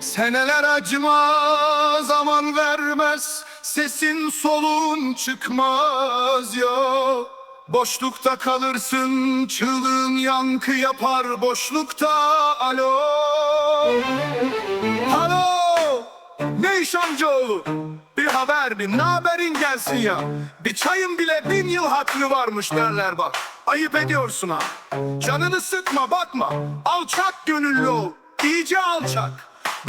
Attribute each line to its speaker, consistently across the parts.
Speaker 1: Seneler acıma zaman vermez. Sesin solun çıkmaz ya Boşlukta kalırsın çığlığın yankı yapar. Boşlukta alo. Alo! Ne iş amcaoğlu? Bir haber bir ne haberin gelsin ya? Bir çayın bile bin yıl hakkı varmış derler bak. Ayıp ediyorsun ha. Canını sıkma bakma. Alçak gönüllü ol iyice alçak.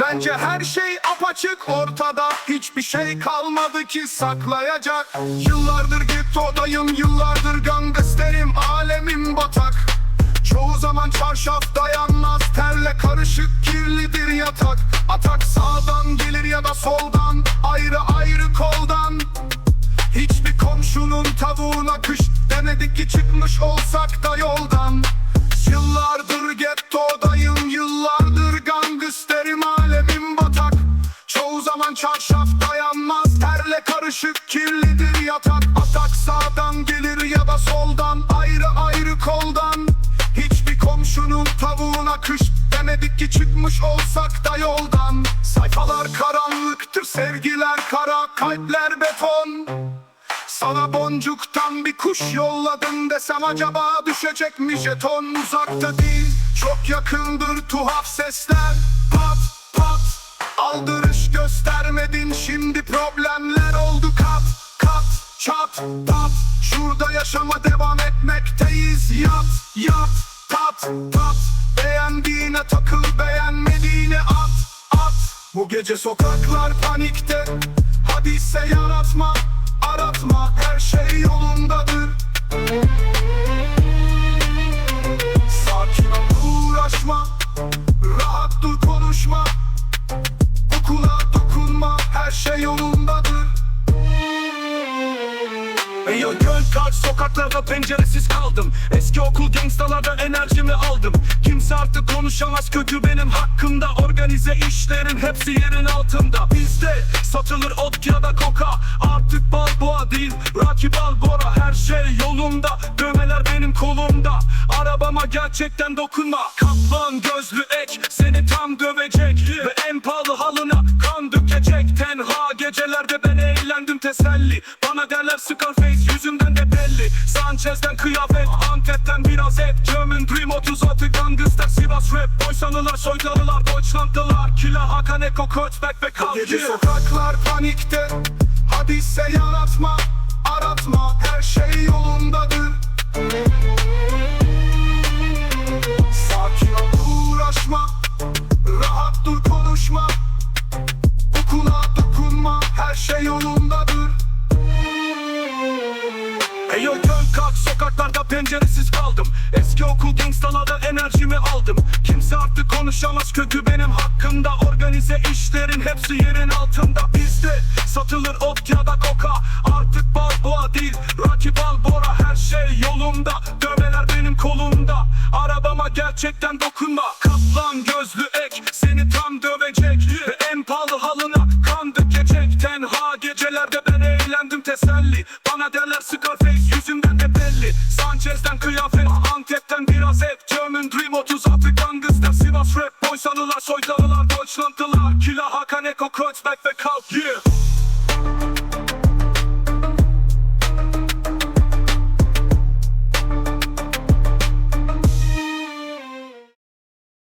Speaker 1: Bence her şey apaçık. Ortada Hiçbir şey kalmadı ki saklayacak. Yıllardır getodayım Yıllardır gangsterim Alemim batak. Çoğu zaman çarşaf dayanmaz Terle karışık kirlidir yatak. Atak sağdan gelir ya da soldan Ayrı ayrı koldan. Hiçbir komşunun tavuğuna kış Demedik ki çıkmış olsak da yoldan. Yıllardır gettodayım Yıllardır ki çıkmış olsak da yoldan. Sayfalar karanlıktır sevgiler kara Kalpler beton. Sana boncuktan bir kuş yolladım desem acaba düşecek mi jeton. Uzakta değil çok yakındır tuhaf sesler. Pat pat aldırış göstermedin şimdi problemler oldu. Kat kat çat tat Şurada yaşama devam etmekteyiz. Yat yat tat tat Beğendiğine takıl beğenmediğine at at. Bu gece sokaklar panikte. Hadise yaratma aratma her şey yolundadır
Speaker 2: Eyo göl kaç sokaklarda penceresiz kaldım. Eski okul gangstalarda enerjimi aldım. Kimse artık konuşamaz kötü benim hakkımda. Organize işlerin hepsi yerin altında. Bizde satılır ot ya da koka. Artık balboa değil Rocky Balboa Her şey yolunda Dövmeler benim kolumda. Arabama gerçekten dokunma. Kaplan gözlü ek Seni tam dövecek. Ve en pahalı halına kan dökecek. Tenha gecelerde ben eğlendim teselli Bana derler Scarface yüzümden de belli. Sanchez'den kıyafet Antep'ten biraz et. German Dream 36 Gangster Sivas Rap. Boysanlılar soydalılar Deutschlandlılar. Killa Hakan Eko Koçberg ve Kalki
Speaker 1: sokaklar panikte. Hadise yaratma
Speaker 2: Eski okul gangstalarda enerjimi aldım. Kimse artık konuşamaz kötü benim hakkımda. Organize işlerin hepsi yerin altında. Bizde satılır ot ya da koka. Artık balboa değil Rocky Balboa Her şey yolunda Dövmeler benim kolumda. Arabama gerçekten dokunma. Kaplan gözlü Bana derler Scarface yüzümden de belli. Sanchez'den kıyafet Antep'ten biraz et German Dream 36 Gangster Sivas Rap Boysanlılar soydalılar Deutschlandlılar. Killa Hakan Eko Kreuzberg ve Kalk Yeah